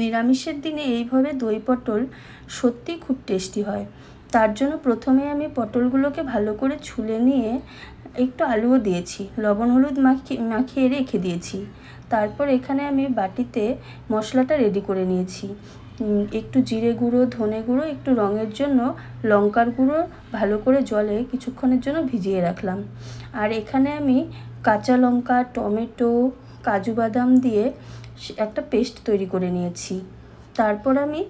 নিরামিষের দিনে এইভাবে দই পটল সত্যিই খুব টেস্টি হয়। তার জন্য প্রথমে আমি পটলগুলোকে ভালো করে ছুলে নিয়ে একটু আলুও দিয়েছি, লবণ হলুদ মাখিয়ে মাখিয়ে রেখে দিয়েছি। তারপর এখানে আমি বাটিতে মশলাটা রেডি করে নিয়েছি। একটু জিরে গুঁড়ো, ধনে গুঁড়ো, একটু রঙের জন্য লঙ্কার গুঁড়ো ভালো করে জলে কিছুক্ষণের জন্য ভিজিয়ে রাখলাম। আর এখানে আমি কাঁচা লঙ্কা, টমেটো কাজু বাদাম দিয়ে একটা পেস্ট তৈরি করে নিয়েছি। তারপর আমি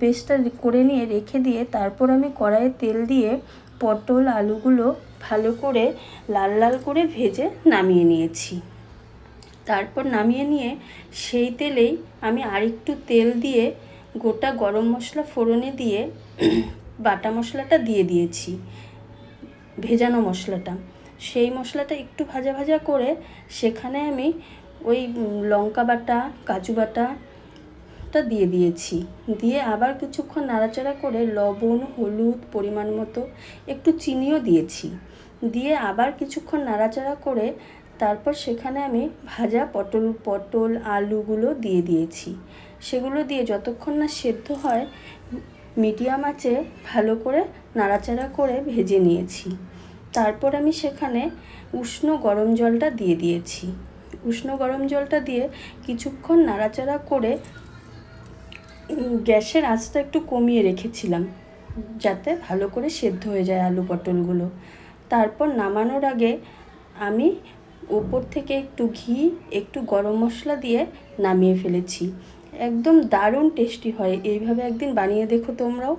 পেস্টটা করে নিয়ে রেখে দিয়ে তারপর আমি কড়াইয়ে তেল দিয়ে পটল, আলুগুলো ভালো করে লাল লাল করে ভেজে নামিয়ে নিয়েছি। তারপর নামিয়ে নিয়ে সেই তেলেই আমি আরেকটু তেল দিয়ে গোটা গরম মশলা ফোড়নে দিয়ে বাটা মশলাটা দিয়ে দিয়েছি, ভেজানো মশলাটা। সেই মশলাটা একটু ভাজা ভাজা করে সেখানে আমি ওই লঙ্কা বাটা, কাজু বাটাটা দিয়ে দিয়েছি। দিয়ে আবার কিছুক্ষণ নাড়াচাড়া করে লবণ, হলুদ পরিমাণ মতো একটু চিনিও দিয়েছি। দিয়ে আবার কিছুক্ষণ নাড়াচাড়া করে তারপর সেখানে আমি ভাজা পটল পটল, আলুগুলো দিয়ে দিয়েছি। সেগুলো দিয়ে যতক্ষণ না সেদ্ধ হয়, মিডিয়াম আঁচে ভালো করে নাড়াচাড়া করে ভেজে নিয়েছি। তারপর আমি সেখানে উষ্ণ গরম জলটা দিয়ে দিয়েছি। উষ্ণ গরম জলটা দিয়ে কিছুক্ষণ নাড়াচাড়া করে গ্যাসের আঁচটা একটু কমিয়ে রেখেছিলাম, যাতে ভালো করে সেদ্ধ হয়ে যায় আলু পটলগুলো। তারপর নামানোর আগে আমি ওপর থেকে একটু ঘি, একটু গরম মশলা দিয়ে নামিয়ে ফেলেছি। একদম দারুণ টেস্টি হয়, এইভাবে একদিন বানিয়ে দেখো তোমরাও।